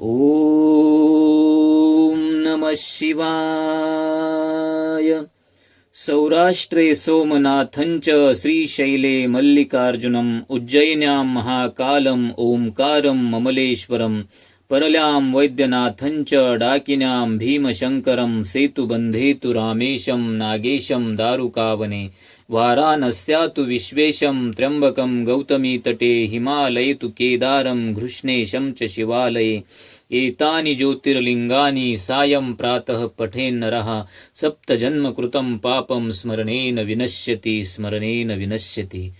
ओम नमः शिवाय। सौराष्ट्रे सोमनाथञ्च श्रीशैले मल्लिकार्जुनम् उज्जयिन्यां महाकालम् ओङ्कारम् ममलेश्वरं परल्यां वैद्यनाथञ्च डाकिन्यां भीमशङ्करं सेतुबन्धेतु रामेशं नागेशं दारुकावने वाराणस्या तु विश्वेशम् गौतमी गौतमीतटे हिमालये तु केदारं घृष्णेशं च शिवालये। एतानि ज्योतिर्लिङ्गानि सायं प्रातः पठेन्नरः सप्तजन्मकृतं पापं स्मरणेन विनश्यति स्मरणेन विनश्यति।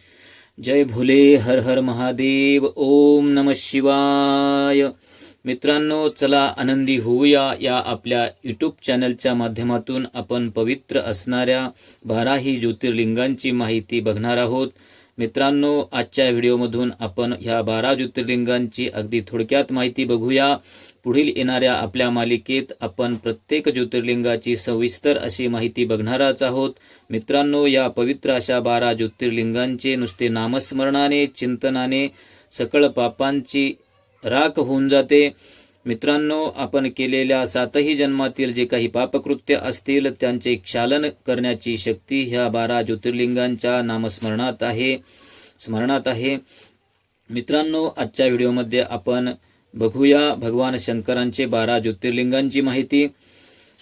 जय भोले हर हर महादेव ओम नमः शिवाय। मित्रांनो चला आनंदी होऊया या आपल्या यूट्यूब चॅनलच्या माध्यमातून. आपण पवित्र असणाऱ्या बाराही ज्योतिर्लिंगांची माहिती बघणार आहोत. मित्रांनो आजच्या व्हिडिओमधून आपण ह्या बारा ज्योतिर्लिंगांची अगदी थोडक्यात माहिती बघूया. पुढील येणाऱ्या आपल्या मालिकेत आपण प्रत्येक ज्योतिर्लिंगाची सविस्तर अशी माहिती बघणारच आहोत. मित्रांनो या पवित्र अशा बारा ज्योतिर्लिंगांचे नुसते नामस्मरणाने चिंतनाने सकळ पापांची राख होऊन जाते. मित्रांनो आपण केलेल्या सातही जन्मातील जे काही पापकृत्य असतील त्यांचे क्षालन करण्याची शक्ती ह्या बारा ज्योतिर्लिंगांच्या नामस्मरणात आहे. स्मरणात आहे. मित्रांनो आजच्या व्हिडिओमध्ये आपण बघूया भगवान शंकरांचे बारा ज्योतिर्लिंगांची माहिती.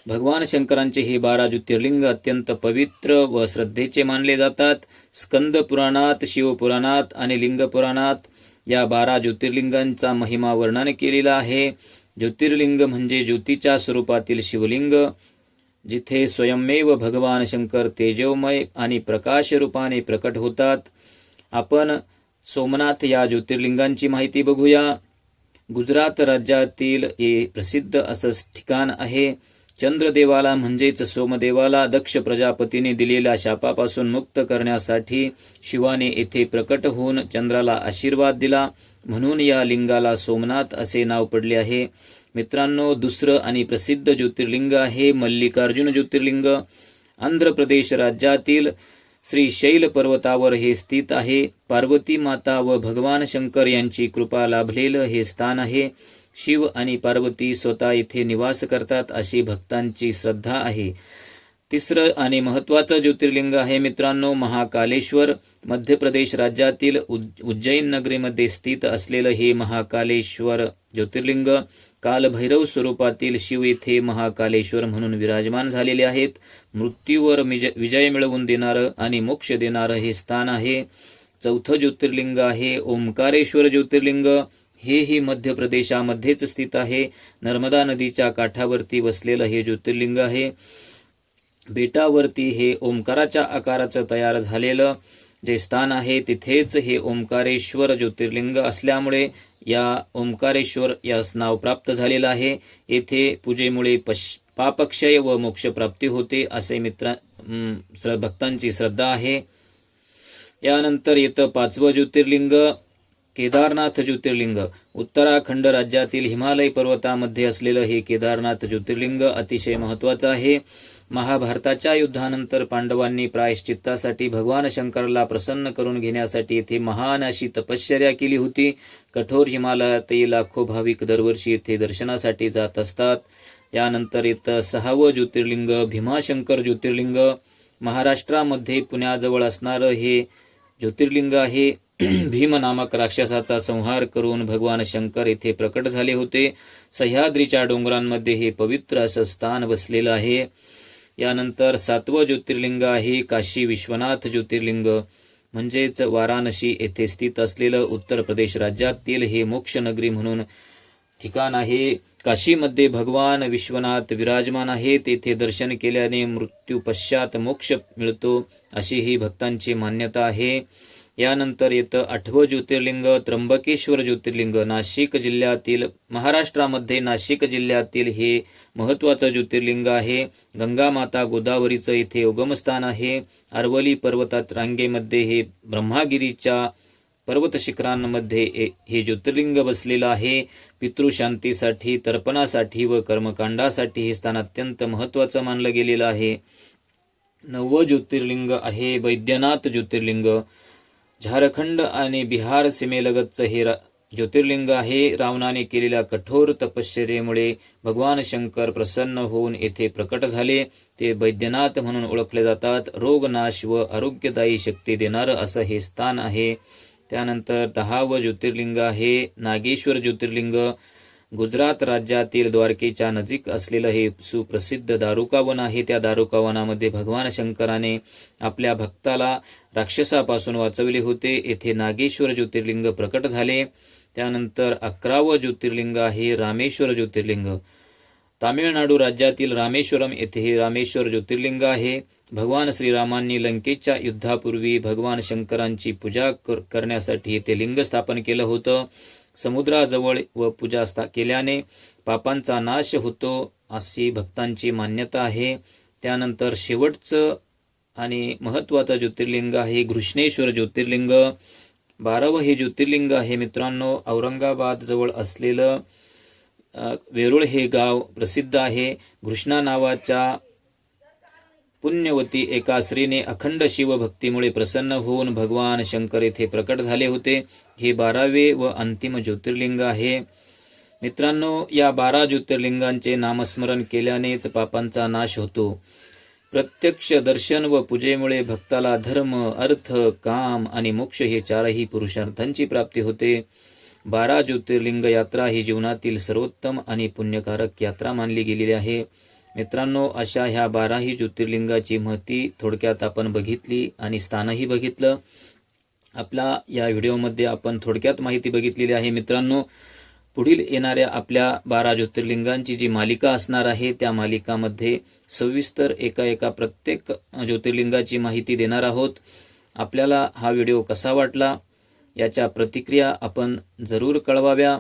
भगवान शंकरांचे हे बारा ज्योतिर्लिंग अत्यंत पवित्र व श्रद्धेचे मानले जातात. स्कंद पुराणात शिवपुराणात आणि लिंग पुराणात या बारा ज्योतिर्लिंगांचा महिमा वर्णन केलेला आहे. ज्योतिर्लिंग म्हणजे ज्योतीच्या स्वरूपातील शिवलिंग जिथे स्वयंमेव भगवान शंकर तेजोमय आणि प्रकाश रूपाने प्रकट होतात. आपण सोमनाथ या ज्योतिर्लिंगांची माहिती बघूया. गुजरात राज्यातील हे प्रसिद्ध असं ठिकाण आहे. चंद्रदेवाला म्हणजेच सोमदेवाला दक्ष प्रजापतीने दिलेल्या शापापासून मुक्त करण्यासाठी शिवाने येथे प्रकट होऊन चंद्राला आशीर्वाद दिला. म्हणून या लिंगाला सोमनाथ असे नाव पडले आहे. मित्रांनो दुसरं आणि प्रसिद्ध ज्योतिर्लिंग आहे मल्लिकार्जुन ज्योतिर्लिंग. आंध्र प्रदेश राज्यातील श्री शैल पर्वतावर हे स्थित आहे. पार्वती माता व भगवान शंकर यांची कृपा लाभलेलं हे स्थान आहे. शिव आणि पार्वती स्वतः येथे निवास करतात अशी भक्तांची श्रद्धा आहे. तिसरं आणि महत्वाचं ज्योतिर्लिंग आहे मित्रांनो महाकालेश्वर. मध्य प्रदेश राज्यातील उज्- उज्जैन नगरीमध्ये स्थित असलेलं हे महाकालेश्वर ज्योतिर्लिंग कालभैरव स्वरूपातील शिव येथे महाकालेश्वर म्हणून विराजमान झालेले आहेत. मृत्यूवर विजय मिळवून देणारं आणि मोक्ष देणारं हे स्थान आहे. चौथं ज्योतिर्लिंग आहे ओंकारेश्वर ज्योतिर्लिंग. हेही मध्य प्रदेशामध्येच स्थित आहे. नर्मदा नदीच्या काठावरती वसलेलं हे ज्योतिर्लिंग आहे. बेटावरती हे ओंकाराच्या आकाराचं तयार झालेलं जे स्थान आहे तिथेच हे ओंकारेश्वर ज्योतिर्लिंग असल्यामुळे या ओंकारेश्वर यास नाव प्राप्त झालेलं आहे. येथे पूजेमुळे पश पापक्षय व मोक्षप्राप्ती होते असे मित्र श्र- भक्तांची श्रद्धा आहे. यानंतर येतं पाचवं ज्योतिर्लिंग. केदारनाथ ज्योतिर्लिंग. उत्तराखंड राज्यातील हिमालय पर्वतामध्ये असलेलं हे केदारनाथ ज्योतिर्लिंग अतिशय महत्वाचं आहे. महाभारताच्या युद्धानंतर पांडवांनी प्रायश्चित्तासाठी भगवान शंकरला प्रसन्न करून घेण्यासाठी येथे महान अशी तपश्चर्या केली होती. कठोर हिमालयातही लाखो भाविक दरवर्षी येथे दर्शनासाठी जात असतात. यानंतर इथं सहावं ज्योतिर्लिंग भीमाशंकर ज्योतिर्लिंग. महाराष्ट्रामध्ये पुण्याजवळ असणारं हे ज्योतिर्लिंग आहे. भीम नामक राक्षसाचा संहार करून भगवान शंकर येथे प्रकट झाले होते. सह्याद्रीच्या डोंगरांमध्ये हे पवित्र असं स्थान वसलेलं आहे. यानंतर सातवं ज्योतिर्लिंग आहे काशी विश्वनाथ ज्योतिर्लिंग. म्हणजेच वाराणसी येथे स्थित असलेलं उत्तर प्रदेश राज्यातील हे मोक्ष नगरी म्हणून ठिकाण आहे. काशीमध्ये भगवान विश्वनाथ विराजमान आहे तेथे दर्शन केल्याने मृत्यू पश्चात मोक्ष मिळतो अशी ही भक्तांची मान्यता आहे. यानंतर येतं आठवं ज्योतिर्लिंग त्र्यंबकेश्वर ज्योतिर्लिंग नाशिक जिल्ह्यातील महाराष्ट्रामध्ये नाशिक जिल्ह्यातील हे महत्वाचं ज्योतिर्लिंग आहे. गंगा माता गोदावरीचं इथे उगमस्थान आहे. अरवली पर्वतात रांगेमध्ये हे ब्रह्मागिरीच्या पर्वत शिखरांमध्ये ए- हे ज्योतिर्लिंग बसलेलं आहे. पितृशांतीसाठी तर्पणासाठी व कर्मकांडासाठी हे स्थान अत्यंत महत्वाचं मानलं गेलेलं आहे. नववं ज्योतिर्लिंग आहे. वैद्यनाथ ज्योतिर्लिंग. झारखंड आणि बिहार सीमेलगतचं हे रा- ज्योतिर्लिंग आहे. रावणाने केलेल्या कठोर तपश्चर्येमुळे भगवान शंकर प्रसन्न होऊन येथे प्रकट झाले. ते बैद्यनाथ म्हणून ओळखले जातात. रोगनाश व आरोग्यदायी शक्ती देणारं असं हे स्थान आहे. त्यानंतर दहावं ज्योतिर्लिंग आहे. नागेश्वर ज्योतिर्लिंग गुजरात राज्यातील द्वारकेच्या नजीक असलेलं हे सुप्रसिद्ध दारुकावन आहे. त्या दारुकावनामध्ये भगवान शंकराने आपल्या भक्ताला राक्षसापासून वाचवले होते. येथे नागेश्वर ज्योतिर्लिंग प्रकट झाले. त्यानंतर अकरावं ज्योतिर्लिंग आहे रामेश्वर ज्योतिर्लिंग. तामिळनाडू राज्यातील रामेश्वरम येथे हे रामेश्वर ज्योतिर्लिंग आहे. भगवान श्रीरामांनी लंकेच्या युद्धापूर्वी भगवान शंकरांची पूजा करण्यासाठी येथे लिंग स्थापन केलं होतं. समुद्राजवळ व पूजास्था केल्याने पापांचा नाश होतो अशी भक्तांची मान्यता आहे. त्यानंतर शेवटचं आणि महत्वाचं ज्योतिर्लिंग आहे घृष्णेश्वर ज्योतिर्लिंग. बारावं हे ज्योतिर्लिंग आहे मित्रांनो औरंगाबाद जवळ असलेलं वेरुळ वेरूळ हे गाव प्रसिद्ध आहे. घृष्णा नावाच्या पुण्यवती एका स्त्रीने अखंड शिवभक्तीमुळे प्रसन्न होऊन भगवान शंकर येथे प्रकट झाले होते. हे बारावे व अंतिम ज्योतिर्लिंग आहे. मित्रांनो या बारा ज्योतिर्लिंगांचे नामस्मरण केल्यानेच पापांचा नाश होतो. प्रत्यक्ष दर्शन व पूजेमुळे भक्ताला धर्म अर्थ काम आणि मोक्ष हे चारही पुरुषार्थांची प्राप्ती होते. बारा ज्योतिर्लिंग यात्रा ही जीवनातील सर्वोत्तम आणि पुण्यकारक यात्रा मानली गेलेली आहे. मित्रांनो अशा ह्या बाराही ज्योतिर्लिंगाची महती थोडक्यात आपण बघितली आणि स्थानही बघितलं. आपला या व्हिडिओमध्ये आपण थोडक्यात माहिती बघितलेली आहे मित्रांनो पुढील येणाऱ्या आपल्या बारा ज्योतिर्लिंगांची जी मालिका असणार आहे त्या मालिकामध्ये सविस्तर एका एका प्रत्येक ज्योतिर्लिंगाची माहिती देणार आहोत. आपल्याला हा व्हिडिओ कसा वाटला याच्या प्रतिक्रिया आपण जरूर कळवाव्या.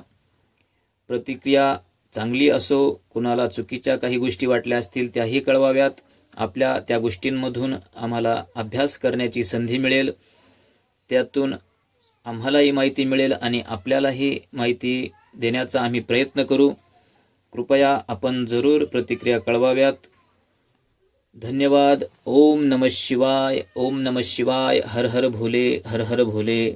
प्रतिक्रिया चांगली असो कुणाला चुकीच्या काही गोष्टी वाटल्या असतील त्याही कळवाव्यात. आपल्या त्या गोष्टींमधून आम्हाला अभ्यास करण्याची संधी मिळेल. त्यातून आम्हालाही माहिती मिळेल आणि आपल्यालाही माहिती देण्याचा आम्ही प्रयत्न करू. कृपया आपण जरूर प्रतिक्रिया कळवाव्यात. धन्यवाद. ओम नम शिवाय ओम नम शिवाय. हर हर भोले हर हर भोले.